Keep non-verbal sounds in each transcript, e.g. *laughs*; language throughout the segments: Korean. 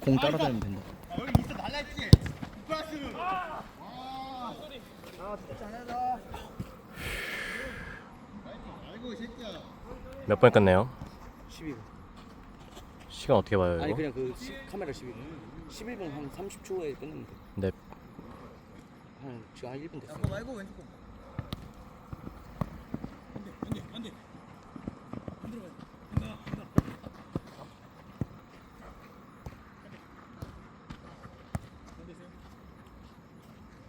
공 따라다니면 된다. 몇번 끝내요? 12분. 시간 어떻게 봐요 아니 이거? 그냥 그 시, 카메라 11분. 11분 한 30초에 끝내면 돼. 네. 한 지금 한 1분 됐어. 말고 왼쪽 거.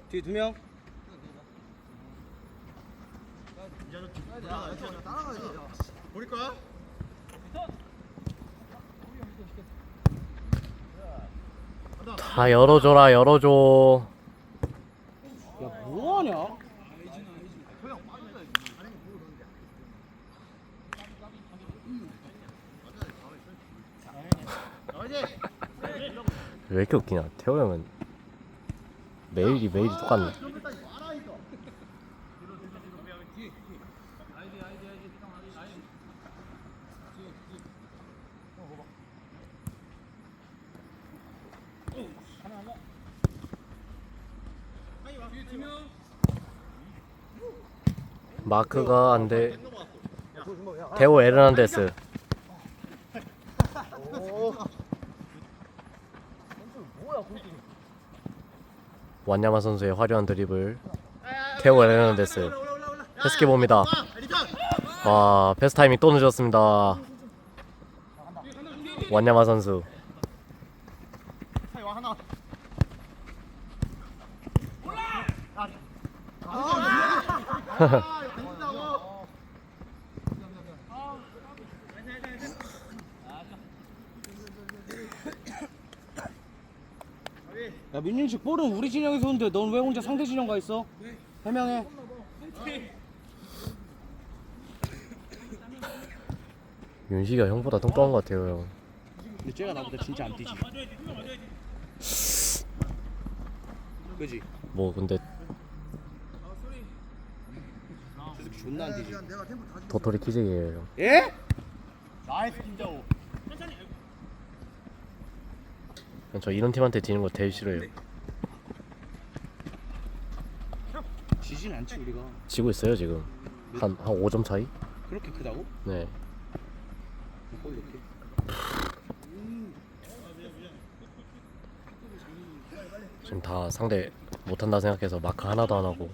뒤에 두 명. 버릴 거야? 다 열어줘라 열어줘 야 뭐하냐? 왜 이렇게 웃기냐? 태호 형은 매일이 매일이 똑같네. 마크가 안돼. 태호 에르난데스 완야마 선수의 화려한 드리블 태호 에르난데스. 패스키 봅니다. 와 패스 타이밍 또 늦었습니다. 완야마 선수 *laughs* 야 민윤식 볼은 우리 진영에서 오는데 넌 왜 혼자 상대 진영 가 있어? 해명해. 윤식이가 형보다 뚱뚱한 것 같아요 형 근데 쟤가 나보다 진짜 안 뛰지. 그지? 뭐 근데 저 새끼 존나 안 뛰지. 도토리 키즈예요 형 예? 저 이런 팀한테 지는 거 제일 싫어해요 지진 않지 우리가. 지고 있어요 지금 한, 한 5점 차이? 그렇게 크다고? 네. 지금 다 상대 못한다 생각해서 마크 하나도 안 하고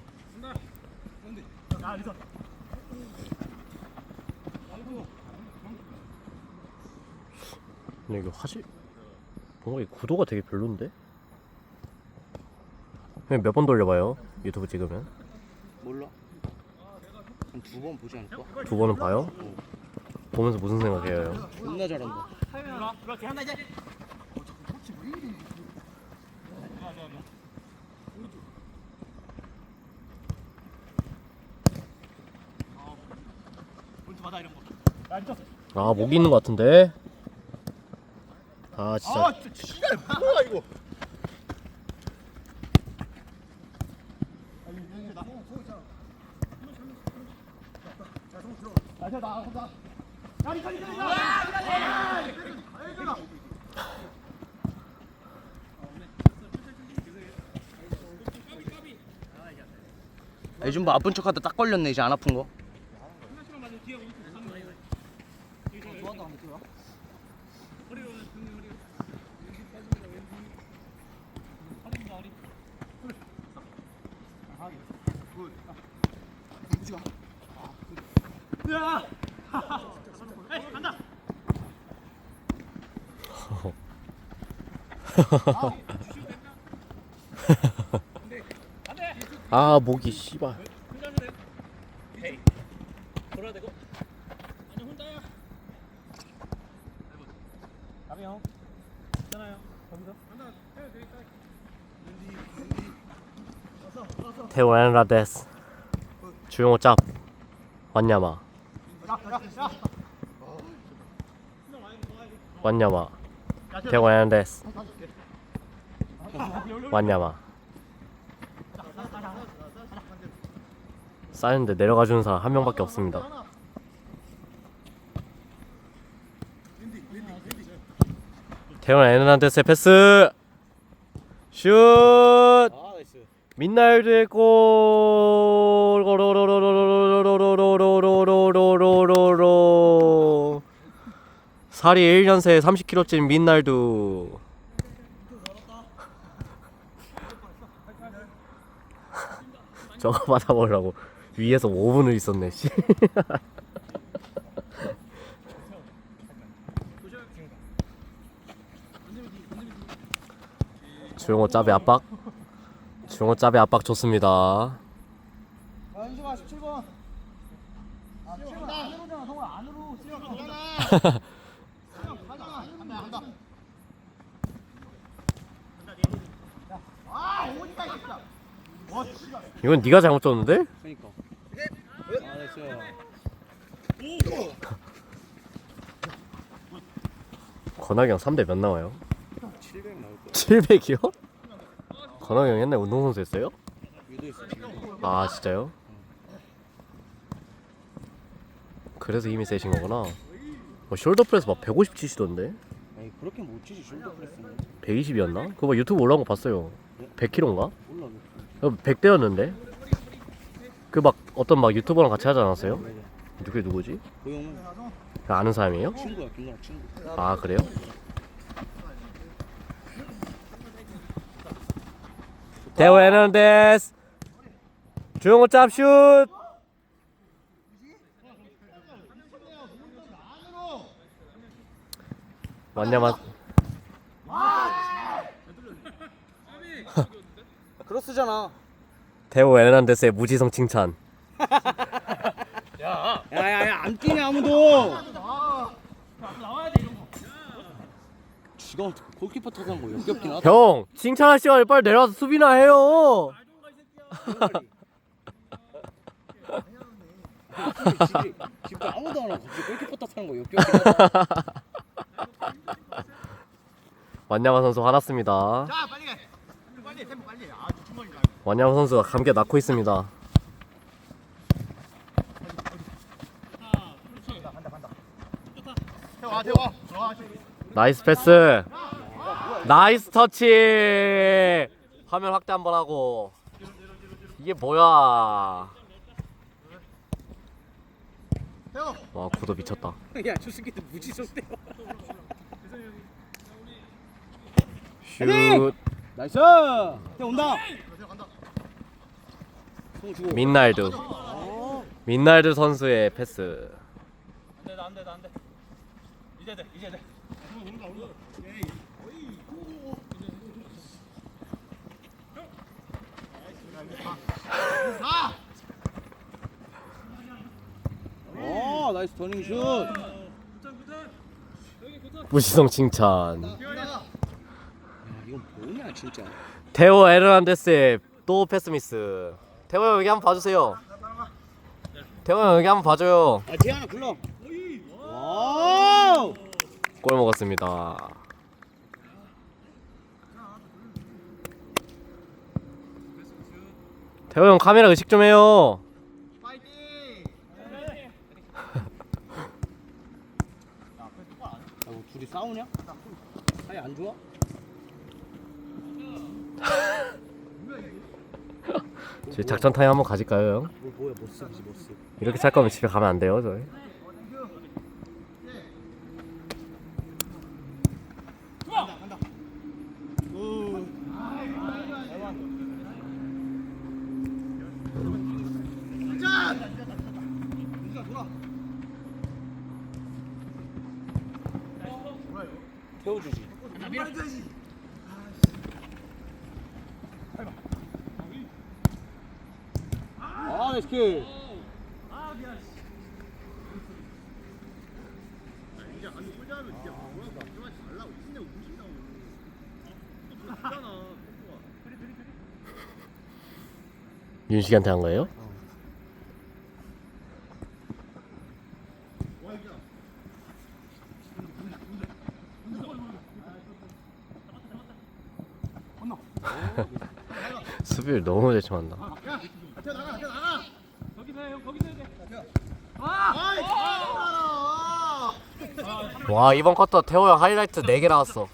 근데 이거 화질 뭔가 이 구도가 되게 별론데? 그냥 몇번 돌려봐요 유튜브 찍으면 몰라. 한 두 번 보지 않을까? 두 번은 봐요? 보면서 무슨 생각해요 형? 존나 잘한다. 아 목이 있는 것 같은데? 아 진짜 시간 뭐야 이거? 요즘 뭐 아픈 척하다 딱 걸렸네 이제 안 아픈 거. 아 목이 씨발. 테오 에르난데스. 주용호 짭. 왔냐마. 왔냐마 태고야한데스 왔냐마. 싸는데 내려가 주는 사람 한 명밖에 없습니다. 태원 에르난데스의 패스. 슛. 아, 민날드의 골. 골, 골, 골, 살이 1년 새 30kg 찐 민날두. *laughs* 저거 받아보려고 위에서 5분을 있었네 씨. *laughs* 주영호 짭의 압박? 주영호 짭의 압박 좋습니다. *laughs* 이건 네가 잘못 줬는데? 그러니까. 아, 됐어요. 건학이 형 3대 몇 나와요? 700 나올 거야. 700이요? 건학이 형 옛날 운동선수 했어요? 유도. 아 진짜요? 그래서 힘이 세신 거구나 뭐 숄더 프레스 막 150 치시던데? 에이, 그렇게 못 치지. 숄더 프레스는. 120이었나? 그거 막 유튜브 올라온 거 봤어요 100kg인가? 몰라. 100대였는데? 그 막 어떤 막 유튜버랑 같이 하지 않았어요? 그게 누구지? 그그 아는 사람이에요? 친구야. 김나라 친구. 아 그래요? 대호 에너데스 주영호 짭슛 왔냐만 크로스잖아. 대호 에너데스의 무지성 칭찬 *laughs* 야야야 안 뛰냐 아무도. 지가 골키퍼 타는 거 역겹긴 하다. 형 칭찬할 시간에 빨리 내려와서 수비나 해요 집에 집에 아무도 안 하고 갑자기 골키퍼 타는 거 역겹긴 하다. *laughs* 완야마 선수 화났습니다 자 빨리 가 완야마 선수가 감기에 낳고 있습니다 나이스 패스 나이스 터치 화면 확대 한번 하고 이게 뭐야 와 구도 미쳤다 야저 새끼들 무지성 때. 슛 나이스. 야 온다. 어. 민날드 선수의 패스 안돼 안돼 안돼. 이제 돼 이제 돼. 어 나이스 터닝 슛. 무지성 칭찬 야 이건 뭐냐 진짜. 테오 에르난데스의 또 패스 미스 테오 형 여기 한번 봐주세요 형 여기 한번 봐줘요 아 불러. 와우. 골 먹었습니다 태호 형 카메라 의식 좀 해요 야, 뭐 둘이 싸우냐? 사이 안 좋아? *laughs* 저희 작전 타임 한번 가질까요 형? 뭐 뭐야 모습이지 모습. 이렇게 찰 거면 집에 가면 안 돼요 저희 태워주지. 아, 나이스 킬. 윤식이한테 한 거예요? *laughs* 수비를 너무 대충한다 태호 나가 태호 나가 거기서 해, 거기서 해야 돼. 아이 아 와 이번 쿼터 태호 형 하이라이트 4개 나왔어.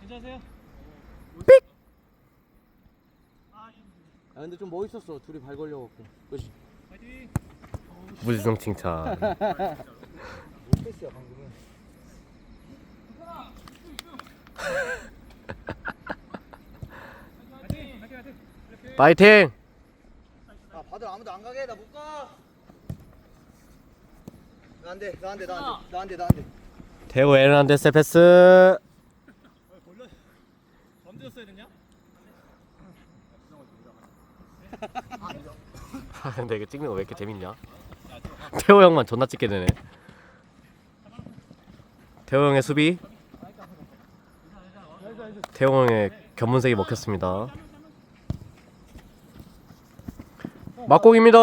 괜찮으세요? 아 근데 좀 멋있었어. 둘이 발 걸려갖고. 그렇지. 무지성 칭찬 *laughs* *laughs* 패스야 방금은. 파이팅! 아 바들 아무도 안 가게 나 못 가. 나 안 돼 나 안 돼 나 안 돼 나 안 돼 나 안돼. 태호 에르난데스 패스 던졌어야 됐냐? *laughs* 아, 근데 이거 찍는 거 왜 이렇게 재밌냐? 태호 형만 존나 찍게 되네. 태호 형의 수비. 태호 형의 견문색이 먹혔습니다. 막공입니다.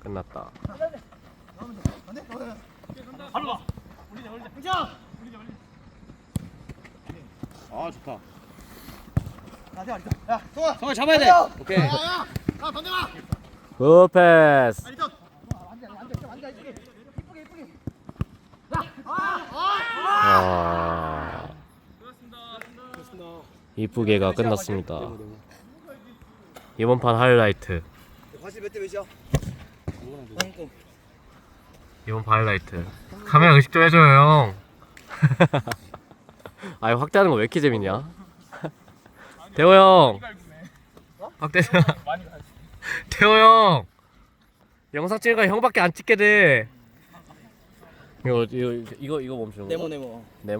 끝났다. 아 좋다. 야 동아. 성아 잡아야 돼. 오케이. 야야 아 던져봐. 굿 패스. 앉아 이쁘게 이쁘게 이쁘게. 아. 아, 이쁘게가 끝났습니다. 이번 판 하이라이트. 과실 몇대 몇이야? 이번 판 하이라이트. 카메라 의식 좀 해줘요 형. *laughs* 아니 확대하는 거 왜 이렇게 재밌냐? 태호 형. 확대. *laughs* 태호 형. 영상 찍으니까 형밖에 안 찍게 돼. 이거 이거 이거 이거 멈추는 거? 네모 네모. 네모?